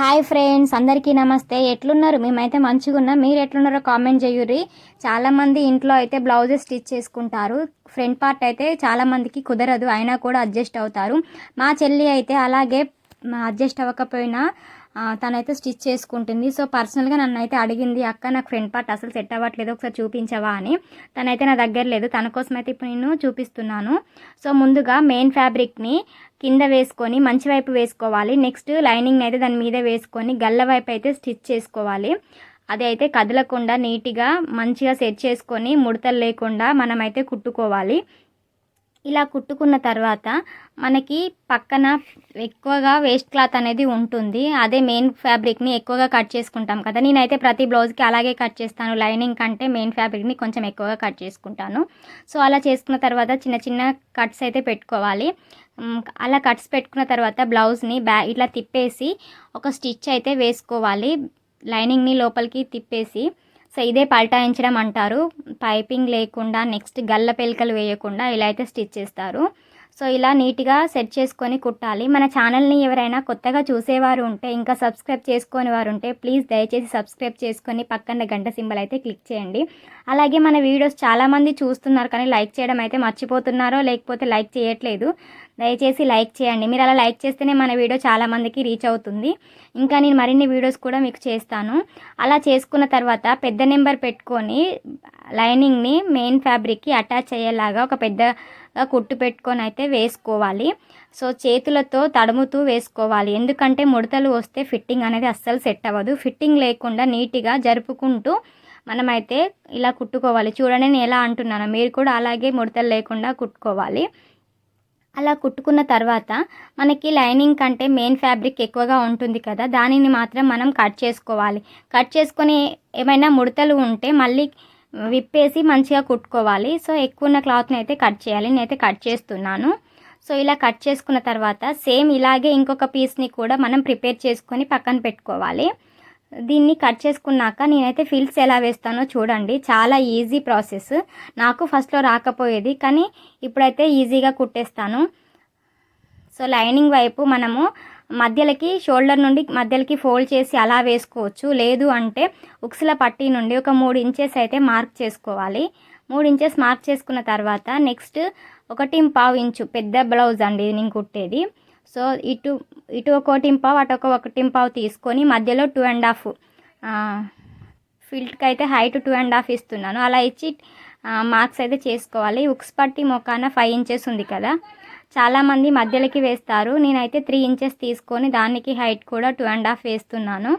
Hi friends అందరికీ నమస్తే. ఎట్లున్నారు? మేమైతే మంచిగా ఉన్నాం మీరు ఎట్లున్నారో కామెంట్ చేయుర్రి. చాలామంది ఇంట్లో అయితే బ్లౌజెస్ స్టిచ్ చేసుకుంటారు. ఫ్రంట్ పార్ట్ అయితే చాలామందికి కుదరదు. అయినా కూడా అడ్జస్ట్ అవుతారు. మా చెల్లి అయితే అలాగే అడ్జస్ట్ అవ్వకపోయినా తనైతే స్టిచ్ చేసుకుంటుంది. సో పర్సనల్గా నన్ను అయితే అడిగింది అక్క నాకు ఫ్రంట్ పార్ట్ అసలు సెట్ అవ్వట్లేదు ఒకసారి చూపించవా? అని. తనైతే నా దగ్గర లేదు. తన కోసం అయితే ఇప్పుడు నేను చూపిస్తున్నాను. సో ముందుగా మెయిన్ ఫ్యాబ్రిక్ని కింద వేసుకొని మంచి వైపు వేసుకోవాలి. నెక్స్ట్ లైనింగ్ అయితే దాని మీద వేసుకొని గల్ల వైపు అయితే స్టిచ్ చేసుకోవాలి. అది అయితే కదలకుండా నీట్గా మంచిగా సెట్ చేసుకొని ముడతలు లేకుండా మనమైతే కుట్టుకోవాలి. ఇలా కుట్టుకున్న తర్వాత మనకి పక్కన ఎక్కువగా వేస్ట్ క్లాత్ అనేది ఉంటుంది. అదే మెయిన్ ఫ్యాబ్రిక్ని ఎక్కువగా కట్ చేసుకుంటాం కదా. నేనైతే ప్రతి బ్లౌజ్కి అలాగే కట్ చేస్తాను. లైనింగ్ కంటే మెయిన్ ఫ్యాబ్రిక్ని కొంచెం ఎక్కువగా కట్ చేసుకుంటాను. సో అలా చేసుకున్న తర్వాత చిన్న చిన్న కట్స్ అయితే పెట్టుకోవాలి. అలా కట్స్ పెట్టుకున్న తర్వాత బ్లౌజ్ని బ్యా ఇట్లా తిప్పేసి ఒక స్టిచ్ అయితే వేసుకోవాలి. లైనింగ్ని లోపలికి తిప్పేసి సో ఇదే పల్టాయించడం అంటారు. పైపింగ్ లేకుండా నెక్స్ట్ గల్ల పెలికలు వేయకుండా ఇలా అయితే స్టిచ్ చేస్తారు. సో ఇలా నీట్గా సెట్ చేసుకొని కుట్టాలి. మన ఛానల్ని ఎవరైనా కొత్తగా చూసేవారు ఉంటే ఇంకా సబ్స్క్రైబ్ చేసుకొని వారు ఉంటే ప్లీజ్ దయచేసి సబ్స్క్రైబ్ చేసుకొని పక్కన గంట సింబల్ అయితే క్లిక్ చేయండి. అలాగే మన వీడియోస్ చాలామంది చూస్తున్నారు కానీ లైక్ చేయడం అయితే మర్చిపోతున్నారో లేకపోతే లైక్ చేయట్లేదు. దయచేసి లైక్ చేయండి. మీరు అలా లైక్ చేస్తేనే మన వీడియో చాలామందికి రీచ్ అవుతుంది. ఇంకా నేను మరిన్ని వీడియోస్ కూడా మీకు చేస్తాను. అలా చేసుకున్న తర్వాత పెద్ద నెంబర్ పెట్టుకొని లైనింగ్ని మెయిన్ ఫ్యాబ్రిక్కి అటాచ్ అయ్యేలాగా ఒక పెద్ద కుట్టు పెట్టుకొని అయితే వేసుకోవాలి. సో చేతులతో తడుముతూ వేసుకోవాలి. ఎందుకంటే ముడతలు వస్తే ఫిట్టింగ్ అనేది అస్సలు సెట్ అవ్వదు. ఫిట్టింగ్ లేకుండా నీట్గా జరుపుకుంటూ మనమైతే ఇలా కుట్టుకోవాలి. చూడండి నేను ఎలా అంటున్నాను. మీరు కూడా అలాగే ముడతలు లేకుండా కుట్టుకోవాలి. అలా కుట్టుకున్న తర్వాత మనకి లైనింగ్ కంటే మెయిన్ ఫ్యాబ్రిక్ ఎక్కువగా ఉంటుంది కదా దానిని మాత్రం మనం కట్ చేసుకోవాలి. కట్ చేసుకొని ఏమైనా ముడతలు ఉంటే మళ్ళీ విప్పేసి మంచిగా కుట్టుకోవాలి. సో ఎక్కువ ఉన్న క్లాత్ని అయితే కట్ చేయాలి. నేనైతే కట్ చేస్తున్నాను. సో ఇలా కట్ చేసుకున్న తర్వాత సేమ్ ఇలాగే ఇంకొక పీస్ని కూడా మనం ప్రిపేర్ చేసుకొని పక్కన పెట్టుకోవాలి. దీన్ని కట్ చేసుకున్నాక నేనైతే ఫిల్స్ ఎలా వేస్తానో చూడండి. చాలా ఈజీ ప్రాసెస్. నాకు ఫస్ట్లో రాకపోయేది కానీ ఇప్పుడైతే ఈజీగా కుట్టేస్తాను. సో లైనింగ్ వైపు మనము మధ్యలకి షోల్డర్ నుండి మధ్యలకి ఫోల్డ్ చేసి అలా వేసుకోవచ్చు. లేదు అంటే ఉక్సుల పట్టీ నుండి ఒక మూడు ఇంచెస్ అయితే మార్క్ చేసుకోవాలి. మూడు ఇంచెస్ మార్క్ చేసుకున్న తర్వాత నెక్స్ట్ ఒకటి పావు ఇంచు పెద్ద బ్లౌజ్ అండి నేను కుట్టేది. సో ఇటు ఇటు ఒక టింపావు అటు ఒక ఒక టింపావు తీసుకొని మధ్యలో టూ అండ్ హాఫ్ ఫిల్ట్కి అయితే హైట్ టూ అండ్ హాఫ్ ఇస్తున్నాను. అలా ఇచ్చి మార్క్స్ అయితే చేసుకోవాలి. ఉక్స్ పట్టి మొకాన ఫైవ్ ఇంచెస్ ఉంది కదా. చాలామంది మధ్యలోకి వేస్తారు. నేనైతే త్రీ ఇంచెస్ తీసుకొని దానికి హైట్ కూడా టూ అండ్ హాఫ్ వేస్తున్నాను.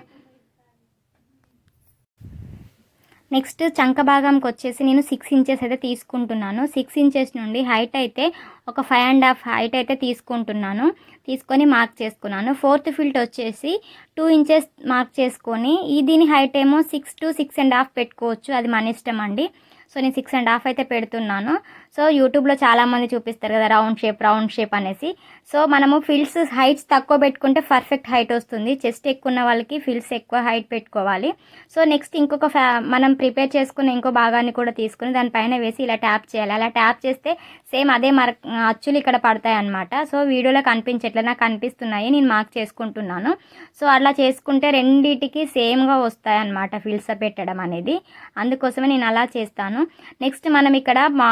నెక్స్ట్ చంక భాగంకి వచ్చేసి నేను సిక్స్ ఇంచెస్ అయితే తీసుకుంటున్నాను. సిక్స్ ఇంచెస్ నుండి హైట్ అయితే ఒక ఫైవ్ అండ్ హాఫ్ హైట్ అయితే తీసుకుంటున్నాను. తీసుకొని మార్క్ చేసుకున్నాను. ఫోర్త్ ఫిల్ట్ వచ్చేసి టూ ఇంచెస్ మార్క్ చేసుకొని ఈ దీని హైట్ ఏమో six to six and half పెట్టుకోవచ్చు. అది మన ఇష్టం అండి. సో నేను సిక్స్ అండ్ హాఫ్ అయితే పెడుతున్నాను. సో యూట్యూబ్లో చాలామంది చూపిస్తారు కదా రౌండ్ షేప్ రౌండ్ షేప్ అనేసి. సో మనము ఫిల్స్ హైట్స్ తక్కువ పెట్టుకుంటే పర్ఫెక్ట్ హైట్ వస్తుంది. చెస్ట్ ఎక్కువ ఉన్న వాళ్ళకి ఫిల్స్ ఎక్కువ హైట్ పెట్టుకోవాలి. సో నెక్స్ట్ ఇంకొక ఫ్యా మనం ప్రిపేర్ చేసుకున్న ఇంకో భాగాన్ని కూడా తీసుకుని దానిపైన వేసి ఇలా ట్యాప్ చేయాలి. అలా ట్యాప్ చేస్తే సేమ్ అదే మర అచ్చులు ఇక్కడ పడతాయి అనమాట సో వీడియోలో కనిపించట్లే నాకు కనిపిస్తున్నాయి నేను మార్క్ చేసుకుంటున్నాను. సో అలా చేసుకుంటే రెండింటికి సేమ్గా వస్తాయన్నమాట ఫిల్స్ పెట్టడం అనేది. అందుకోసమే నేను అలా చేస్తాను. నెక్స్ట్ మనం ఇక్కడ మా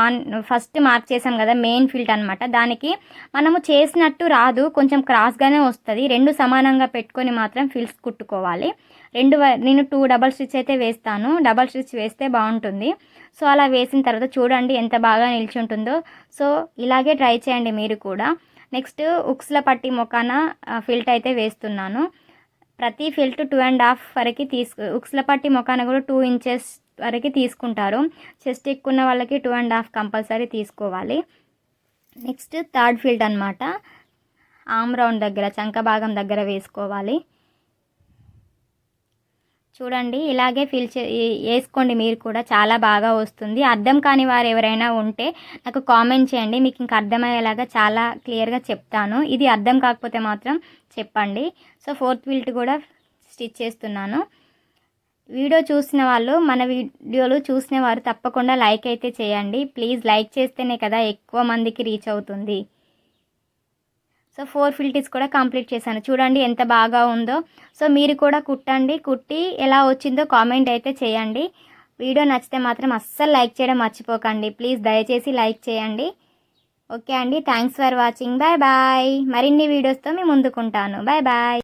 ఫస్ట్ మార్క్ చేసాం కదా మెయిన్ ఫీల్డ్ అనమాట దానికి మనము చేసినట్టు రాదు కొంచెం క్రాస్గానే వస్తుంది. రెండు సమానంగా పెట్టుకొని మాత్రం ఫిల్స్ కుట్టుకోవాలి. రెండు నేను టూ డబల్ స్టిచ్ అయితే వేస్తాను. డబల్ స్టిచ్ వేస్తే బాగుంటుంది. సో అలా వేసిన తర్వాత చూడండి ఎంత బాగా నిల్చుంటుందో. సో ఇలాగే ట్రై చేయండి మీరు కూడా. నెక్స్ట్ ఉక్స్ల పట్టి మొకాన ఫిల్ట్ అయితే వేస్తున్నాను. ప్రతి ఫిల్ట్ టూ అండ్ హాఫ్ వరకు తీసుకు ఉక్స్ల పట్టి మొకాన కూడా టూ ఇంచెస్ వరకు తీసుకుంటారు. చెస్ట్ ఎక్కువ ఉన్న వాళ్ళకి టూ అండ్ హాఫ్ కంపల్సరీ తీసుకోవాలి. నెక్స్ట్ థర్డ్ ఫీల్డ్ అనమాట ఆమ్ రౌండ్ దగ్గర చంక భాగం దగ్గర వేసుకోవాలి. చూడండి ఇలాగే ఫిల్ చే వేసుకోండి మీరు కూడా. చాలా బాగా వస్తుంది. అర్థం కాని వారు ఎవరైనా ఉంటే నాకు కామెంట్ చేయండి. మీకు ఇంకా అర్థమయ్యేలాగా చాలా క్లియర్గా చెప్తాను. ఇది అర్థం కాకపోతే మాత్రం చెప్పండి. సో ఫోర్త్ ఫిల్ట్ కూడా స్టిచ్ చేస్తున్నాను. వీడియో చూసిన వాళ్ళు మన వీడియోలు చూసిన వారు తప్పకుండా లైక్ అయితే చేయండి. ప్లీజ్ లైక్ చేస్తేనే కదా ఎక్కువ మందికి రీచ్ అవుతుంది. సో ఫోర్ ఫిల్టీస్ కూడా కంప్లీట్ చేశాను. చూడండి ఎంత బాగా ఉందో. సో మీరు కూడా కుట్టండి. కుట్టి ఎలా వచ్చిందో కామెంట్ అయితే చేయండి. వీడియో నచ్చితే మాత్రం అస్సలు లైక్ చేయడం మర్చిపోకండి. ప్లీజ్ దయచేసి లైక్ చేయండి. ఓకే అండి. Thanks for watching. Bye bye. మరిన్ని వీడియోస్తో మీ ముందుకుంటాను. Bye bye.